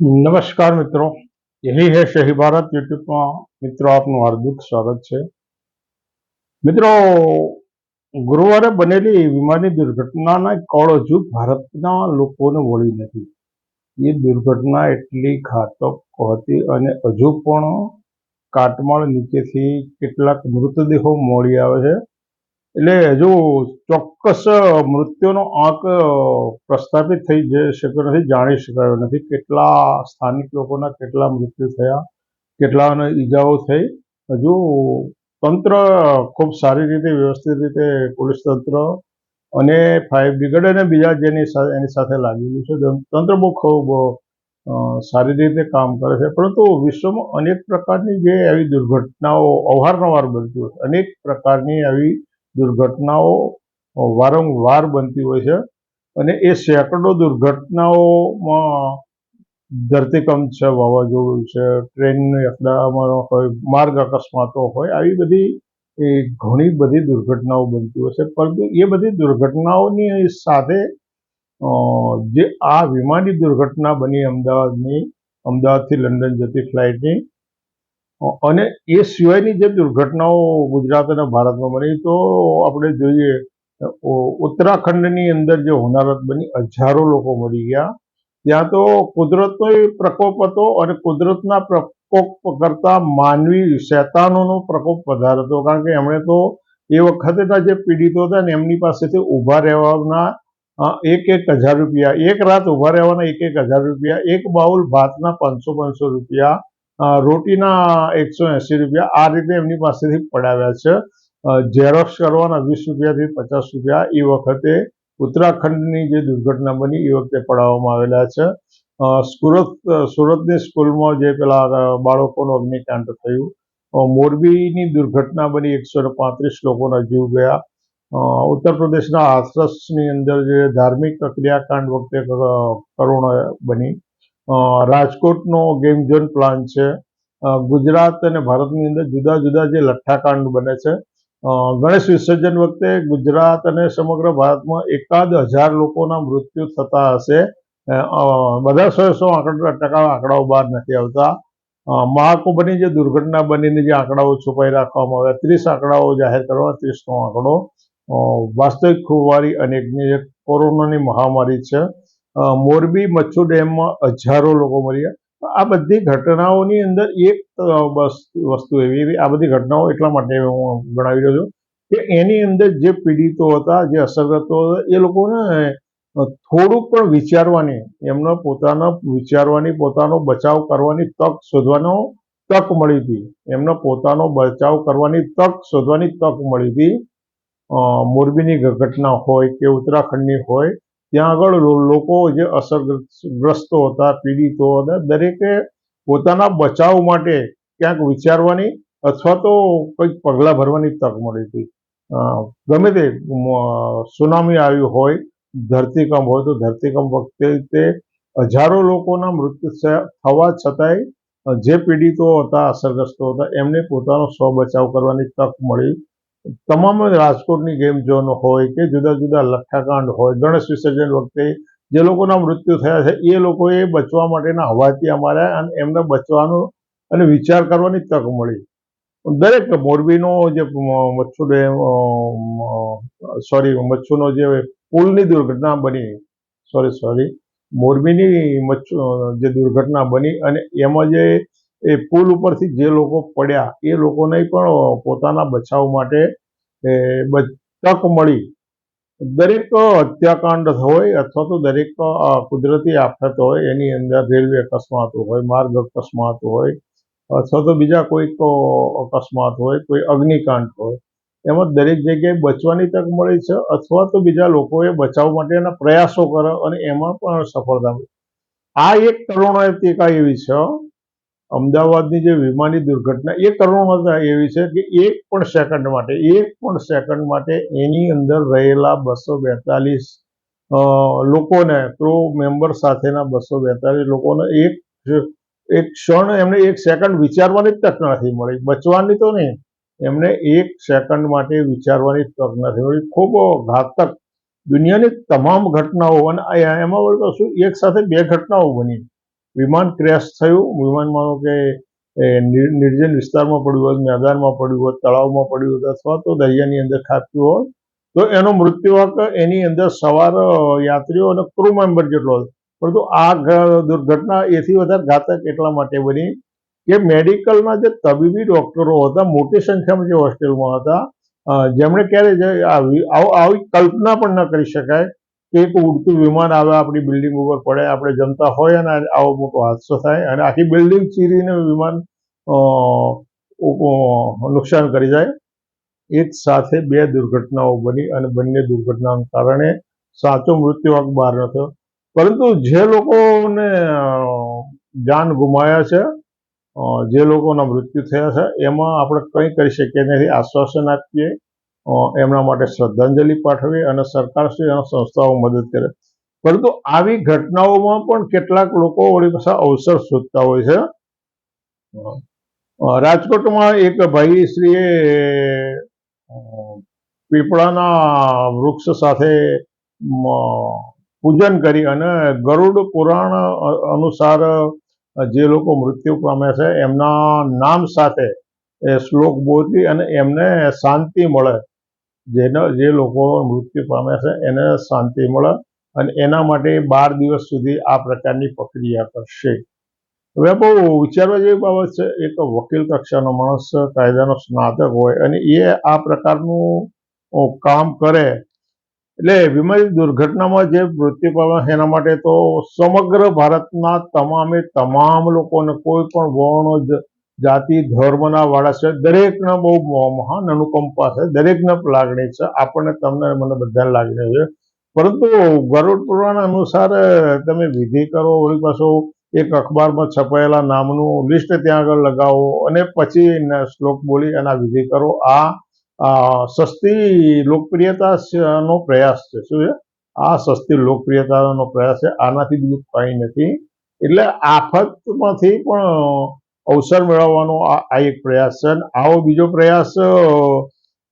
નમસ્કાર મિત્રો. યહી હે શહી ભારત યુટ્યુબમાં મિત્રો આપનું હાર્દિક સ્વાગત છે. મિત્રો, ગુરુવારે બનેલી વિમાની દુર્ઘટનાના કળ હજુ ભારતના લોકોને વળી નથી. એ દુર્ઘટના એટલી ઘાતક હતી અને હજુ પણ કાટમાળ નીચેથી કેટલાક મૃતદેહો મળી આવે છે. એટલે હજુ ચોક્કસ મૃત્યુનો આંક પ્રસ્થાપિત થઈ જઈ શક્યો નથી, જાણી શકાયો નથી. કેટલા સ્થાનિક લોકોના કેટલા મૃત્યુ થયા, કેટલાને ઈજાઓ થઈ. હજુ તંત્ર ખૂબ સારી રીતે, વ્યવસ્થિત રીતે પોલીસ તંત્ર અને ફાયર બ્રિગેડ અને બીજા જેની સાથે એની સાથે લાગેલું છે. તંત્ર બહુ ખૂબ સારી રીતે કામ કરે છે. પરંતુ વિશ્વમાં અનેક પ્રકારની જે આવી દુર્ઘટનાઓ અવારનવાર બનતી હોય અનેક પ્રકારની આવી દુર્ઘટનાઓ વારંવાર બનતી હોય છે અને એ સેંકડો દુર્ઘટનાઓમાં ધરતીકંપ છે, વાવાઝોડું છે, ટ્રેનની અકસ્માતો હોય, માર્ગ અકસ્માતો હોય, આવી બધી એ ઘણી બધી દુર્ઘટનાઓ બનતી હોય છે. પરંતુ એ બધી દુર્ઘટનાઓની સાથે જે આ વિમાની દુર્ઘટના બની અમદાવાદની, અમદાવાદથી લંડન જતી ફ્લાઇટની અને એ સિવાયની જે દુર્ઘટનાઓ ગુજરાત અને ભારતમાં બની, તો આપણે જોઈએ ઉત્તરાખંડની અંદર જે હોનારત બની, હજારો લોકો મરી ગયા. ત્યાં તો કુદરતનો પ્રકોપ હતો અને કુદરતના પ્રકોપ કરતા માનવી શેતાનોનો પ્રકોપ વધારે હતો. કારણ કે એમણે તો એ વખતેના જે પીડિતો હતા ને, એમની પાસેથી ઊભા રહેવાના એક એક હજાર રૂપિયા, એક રાત ઊભા રહેવાના એક એક હજાર રૂપિયા, એક બાઉલ ભાતના પાંચસો પાંચસો રૂપિયા રોટીના એકસો એંસી રૂપિયા આ રીતે એમની પાસેથી પડાવ્યા છે. ઝેરોક્ષ કરવાના વીસ રૂપિયાથી પચાસ રૂપિયા એ વખતે ઉત્તરાખંડની જે દુર્ઘટના બની એ વખતે પડાવવામાં આવેલા છે. સુરત, સુરતની સ્કૂલમાં જે પેલા બાળકોનું અગ્નિકાંડ થયું. મોરબીની દુર્ઘટના બની એકસો પાંત્રીસ લોકોના જીવ ગયા. ઉત્તર પ્રદેશના હાથરસની અંદર જે ધાર્મિક ક્રિયાકાંડ વખતે કરુણ બની. રાજકોટનો ગેમ ઝોન પ્લાન છે. ગુજરાત અને ભારતની અંદર જુદા જુદા જે લઠ્ઠાકાંડ બને છે. ગણેશ વિસર્જન વખતે ગુજરાત અને સમગ્ર ભારતમાં એકાદ હજાર લોકોના મૃત્યુ થતા હશે. બધા સો સો આંકડા ટકા આંકડાઓ બહાર નથી આવતા. મહાકુંભની જે દુર્ઘટના બનીને જે આંકડાઓ છુપાઈ રાખવામાં આવ્યા, ત્રીસ આંકડાઓ જાહેર કરવા, ત્રીસનો આંકડો. વાસ્તવિક ખુવારી અનેકની કોરોનાની મહામારી છે મોરબી મચ્છુ ડેમમાં હજારો લોકો મર્યા. આ બધી ઘટનાઓની અંદર એક વસ્તુ એવી આ બધી ઘટનાઓ એટલા માટે હું ગણાવી રહ્યો છું કે એની અંદર જે પીડિતો હતા, જે અસરગ્રસ્તો હતા, એ લોકોને થોડુંક પણ વિચારવાની, એમનો પોતાના વિચારવાની, પોતાનો બચાવ કરવાની તક શોધવાનો તક મળી હતી. એમનો પોતાનો બચાવ કરવાની તક શોધવાની તક મળી હતી. મોરબીની ઘટના હોય કે ઉત્તરાખંડની હોય ત્યાં આગળ લોકો જે અસરગ્રસ્તો હતા, પીડિતો હતા, દરેકે પોતાના બચાવ માટે ક્યાંક વિચારવાની અથવા તો કંઈક પગલાં ભરવાની તક મળી હતી. ગમે તે સુનામી આવ્યું હોય, ધરતીકંપ હોય, તો ધરતીકંપ વખતે તે હજારો લોકોના મૃત્યુ થવા છતાંય જે પીડિતો હતા, અસરગ્રસ્તો હતા, એમને પોતાનો સ્વ બચાવ કરવાની તક મળી. તમામ રાજકોટની ગેમ ઝોન હોય કે જુદા જુદા લઠ્ઠાકાંડ હોય, ગણેશ વિસર્જન વખતે જે લોકોના મૃત્યુ થયા છે, એ લોકોએ બચવા માટેના હવાથી અમારે અને એમને બચવાનો અને વિચાર કરવાની તક મળી. દરેક મોરબીનો જે મચ્છુ સોરી, મચ્છુનો જે પુલની દુર્ઘટના બની, સોરી સોરી, મોરબીની મચ્છુ, જે દુર્ઘટના બની અને એમાં જે એ પુલ ઉપરથી જે લોકો પડ્યા, એ લોકોને પણ પોતાના બચાવ માટે તક મળી. દરેક હત્યાકાંડ હોય અથવા તો દરેક કુદરતી આફત હોય, એની અંદર રેલવે અકસ્માત હોય, માર્ગ અકસ્માત હોય, અથવા તો બીજા કોઈક અકસ્માત હોય, કોઈ અગ્નિકાંડ હોય, એમાં દરેક જગ્યાએ બચવાની તક મળી છે અથવા તો બીજા લોકોએ બચાવ માટેના પ્રયાસો કરે અને એમાં પણ સફળતા મળી. આ એક કરુણાતિકા એવી છે અમદાવાદની જે વિમાની દુર્ઘટના, એ કરવામાં એવી છે કે એક પણ સેકન્ડ માટે, એક પણ સેકન્ડ માટે એની અંદર રહેલા બસો બેતાલીસ લોકોને ક્રો મેમ્બર સાથેના બસો બેતાલીસ લોકોને એક એક ક્ષણ એમને એક સેકન્ડ વિચારવાની તક નથી મળી. બચવાની તો નહીં, એમને એક સેકન્ડ માટે વિચારવાની તક નથી મળી. ખૂબ ઘાતક. દુનિયાની તમામ ઘટનાઓ, અને એમાં શું, એક સાથે બે ઘટનાઓ બની. વિમાન ક્રેશ થયું. વિમાન માનો કે નિર્જન વિસ્તારમાં પડ્યું હોત, મેદાનમાં પડ્યું હોત, તળાવમાં પડ્યું હોત અથવા તો દરિયાની અંદર ખાબક્યું હોત, તો એનો મૃત્યુઆંક એની અંદર સવાર યાત્રીઓ અને ક્રૂ મેમ્બર જેટલો હતો. પરંતુ આ દુર્ઘટના એથી વધારે ઘાતક એટલા માટે બની કે મેડિકલના જે તબીબી ડોક્ટરો હતા, મોટી સંખ્યામાં જે હોસ્ટેલમાં હતા જેમણે ક્યારે આવી કલ્પના પણ ન કરી શકાય એક ઉડતું વિમાન આવે, આપણી બિલ્ડિંગ ઉપર પડે, આપણે જમતા હોય અને આવો મોટો હાદસો થાય અને આખી બિલ્ડિંગ ચીરીને વિમાન નુકસાન કરી જાય. એક સાથે બે દુર્ઘટનાઓ બની અને બંને દુર્ઘટનાના કારણે સાચો મૃત્યુઆંક બહાર ન થયો પરંતુ જે લોકોને જાન ગુમાયા છે જે લોકોના મૃત્યુ થયા છે, એમાં આપણે કંઈ કરી શકીએ નથી. આશ્વાસન આપીએ. એમના માટે શ્રદ્ધાંજલિ પાઠવી અને સરકારશ્રી અને સંસ્થાઓ મદદ કરે. પરંતુ આવી ઘટનાઓમાં પણ કેટલાક લોકો વળી પાછા અવસર શોધતા હોય છે. રાજકોટમાં એક ભાઈશ્રીએ અ, પીપળાના વૃક્ષ સાથે પૂજન કરી અને ગરુડ પુરાણ અનુસાર જે લોકો મૃત્યુ પામ્યા છે એમના નામ સાથે એ શ્લોક બોલી અને એમને શાંતિ મળે. જેનો જે લોકો મૃત્યુ પામ્યા છે, એને શાંતિ મળે અને એના માટે બાર દિવસ સુધી આ પ્રકારની પ્રક્રિયા કરશે. હવે બહુ વિચારવા જેવી બાબત છે, એક વકીલ કક્ષાનો માણસ કાયદાનો સ્નાતક હોય અને એ આ પ્રકારનું કામ કરે, એટલે વિમાની દુર્ઘટનામાં જે મૃત્યુ પામ્યા એના માટે તો સમગ્ર ભારતના તમામે તમામ લોકોને કોઈ પણ વર્ણ જાતિ, ધર્મના વાળા છે, દરેકના બહુ મહાન અનુકંપા છે, દરેકને લાગણી છે, આપણને તમને મને બધાને લાગણી છે. પરંતુ ગરુડ પુરાણ અનુસાર તમે વિધિ કરો વળી પાછો એક અખબારમાં છપાયેલા નામનું લિસ્ટ ત્યાં આગળ લગાવો અને પછી શ્લોક બોલી અને વિધિ કરો. આ સસ્તી લોકપ્રિયતા નો પ્રયાસ છે. શું છે? આ સસ્તી લોકપ્રિયતાનો પ્રયાસ છે. આનાથી બીજું કંઈ નથી. એટલે આફતમાંથી પણ અવસર મેળવવાનો આ એક પ્રયાસ છે. અને આવો બીજો પ્રયાસ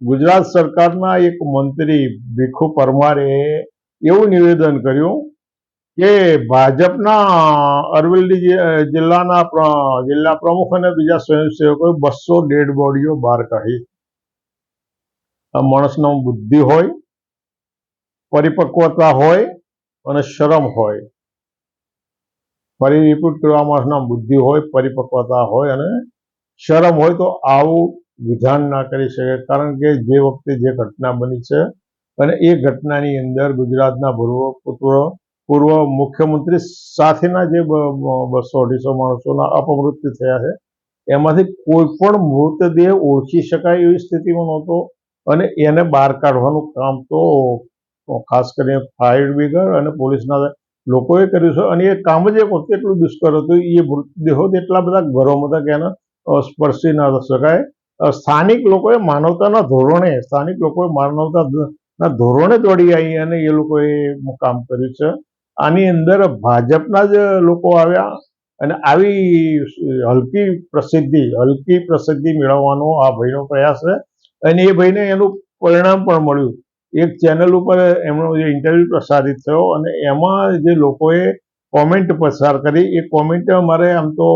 ગુજરાત સરકારના એક મંત્રી ભીખુ પરમારે એવું નિવેદન કર્યું કે ભાજપના અરવલ્લી જિલ્લાના જિલ્લા પ્રમુખ અને બીજા સ્વયંસેવકોએ બસો ડેડ બોડીઓ બહાર કાઢી. માણસનો બુદ્ધિ હોય, પરિપક્વતા હોય અને શરમ હોય. ફરી રિપીટ કરવા માણસના બુદ્ધિ હોય, પરિપક્વતા હોય અને શરમ હોય તો આવું વિધાન ના કરી શકે. કારણ કે જે વખતે જે ઘટના બની છે અને એ ઘટનાની અંદર ગુજરાતના પૂર્વ પૂર્વ પૂર્વ મુખ્યમંત્રી સાથેના જે બસો અઢીસો માણસોના અપમૃત્યુ થયા છે, એમાંથી કોઈ પણ મૃતદેહ ઓળખી શકાય એવી સ્થિતિમાં નહોતો અને એને બહાર કાઢવાનું કામ તો ખાસ કરીને ફાયર બ્રિગેડ અને પોલીસના લોકોએ કર્યું છે અને એ કામ જ એક એટલું દુષ્કર હતું. એ મૃતદેહો એટલા બધા ગરમ હતા કે એને સ્પર્શી ના શકાય. સ્થાનિક લોકોએ માનવતાના ધોરણે, સ્થાનિક લોકોએ માનવતા ના ધોરણે દોડી આવી અને એ લોકોએ કામ કર્યું છે. આની અંદર ભાજપના જ લોકો આવ્યા અને આવી હલકી પ્રસિદ્ધિ હલકી પ્રસિદ્ધિ મેળવવાનો આ ભાઈનો પ્રયાસ છે. અને એ ભાઈને એનું પરિણામ પણ મળ્યું. એક ચેનલ ઉપર એમનો જે ઇન્ટરવ્યુ પ્રસારિત થયો અને એમાં જે લોકોએ કોમેન્ટ પસાર કરી, એ કોમેન્ટ મારે આમ તો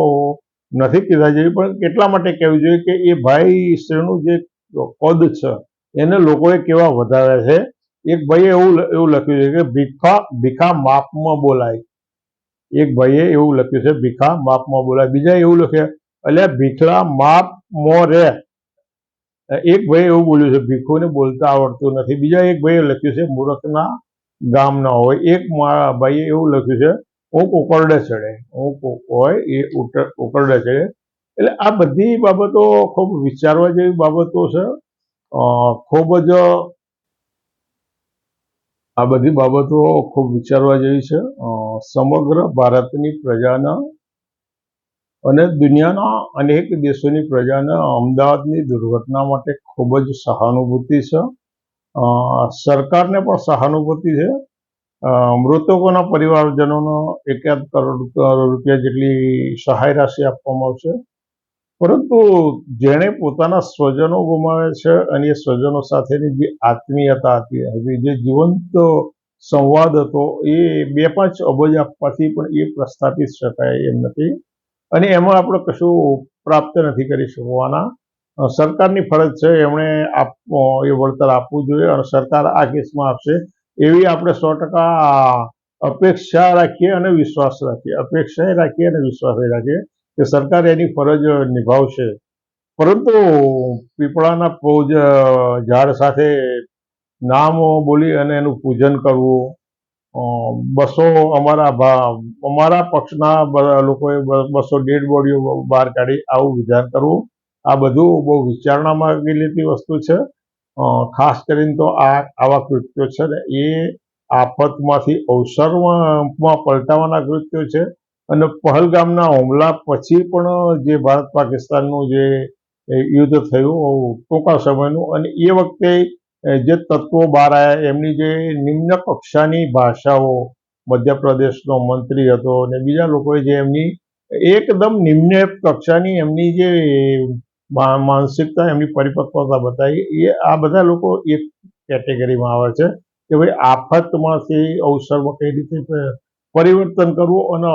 નથી કીધા જેવી, પણ કેટલા માટે કહેવું જોઈએ કે એ ભાઈ શ્રીનું જે પદ છે, એને લોકોએ કેવા વધાર્યા છે? એક ભાઈએ એવું એવું લખ્યું છે કે ભીખા ભીખા માપમાં બોલાય. એક ભાઈએ એવું લખ્યું છે, ભીખા માપમાં બોલાય. બીજા એવું લખ્યું એટલે ભીખલા માપ મો રે એક ભાઈ એવું બોલ્યું છે, ભીખોને બોલતા આવડતું નથી. બીજા એક ભાઈએ લખ્યું છે, મૂરખના ગામના હોય. એક મા- ભાઈએ એવું લખ્યું છે હું ઉકરડે ચડે. હું હોય એ કોકરડે ચડે. એટલે આ બધી બાબતો ખૂબ વિચારવા જેવી બાબતો છે. ખૂબ જ આ બધી બાબતો ખૂબ વિચારવા જેવી છે. સમગ્ર ભારતની પ્રજાના અને દુનિયાના અનેક દેશોની પ્રજાને અમદાવાદની દુર્ઘટના માટે ખૂબ જ સહાનુભૂતિ છે. સરકારને પણ સહાનુભૂતિ છે. મૃતકોના પરિવારજનોનો એકાદ કરોડ રૂપિયા જેટલી સહાય રાશિ આપવામાં આવશે. પરંતુ જેણે પોતાના સ્વજનો ગુમાવ્યા છે અને એ સ્વજનો સાથેની જે આત્મીયતા હતી હતી જે જીવંત સંવાદ હતો, એ બે પાંચ અબજ આપવાથી પણ એ પ્રસ્થાપિત શકાય એમ નથી. અને એમાં આપણે કશું પ્રાપ્ત નથી કરી શકવાના સરકારની ફરજ છે, એમણે એ વળતર આપવું જોઈએ અને સરકાર આ કેસમાં આપશે એવી આપણે સો અપેક્ષા રાખીએ અને વિશ્વાસ રાખીએ. અપેક્ષા રાખીએ અને વિશ્વાસ રાખીએ કે સરકાર એની ફરજ નિભાવશે. પરંતુ પીપળાના ઝાડ સાથે નામ બોલી અને એનું પૂજન કરવું બસો અમારા અમારા પક્ષના લોકોએ બસો ડેડ બોડીઓ બહાર કાઢી આવું વિધાન કરવું. આ બધું બહુ વિચારણામાં ગયેલી વસ્તુ છે. ખાસ કરીને તો આ, આવા કૃત્યો છે ને, એ આફતમાંથી અવસરમાં પલટાવાના કૃત્યો છે. અને પહલગામના હુમલા પછી પણ જે ભારત પાકિસ્તાનનું જે યુદ્ધ થયું, ટૂંકા સમયનું, અને એ વખતે જે તત્વો બહાર આવ્યા, એમની જે નિમ્ન કક્ષાની ભાષાઓ, મધ્યપ્રદેશનો મંત્રી હતો અને બીજા લોકોએ જે એમની એકદમ નિમ્ન કક્ષાની એમની જે માનસિકતા, એમની પરિપક્વતા બતાવી, એ આ બધા લોકો એક કેટેગરીમાં આવે છે કે ભાઈ આફતમાંથી અવસરમાં કઈ રીતે પરિવર્તન કરવું અને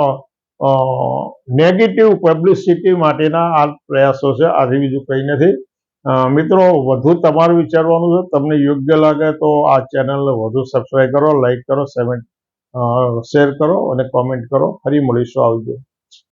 નેગેટિવ પબ્લિસિટી માટેના આ પ્રયાસો છે. આથી બીજું કંઈ નથી. મિત્રો, વધુ તમારે વિચારવાનું છે, તમને યોગ્ય લાગે તો આ ચેનલને વધુ સબસ્ક્રાઈબ કરો લાઈક કરો સેમેન્ટ શેર કરો અને કોમેન્ટ કરો. ફરી મળીશું આવજો.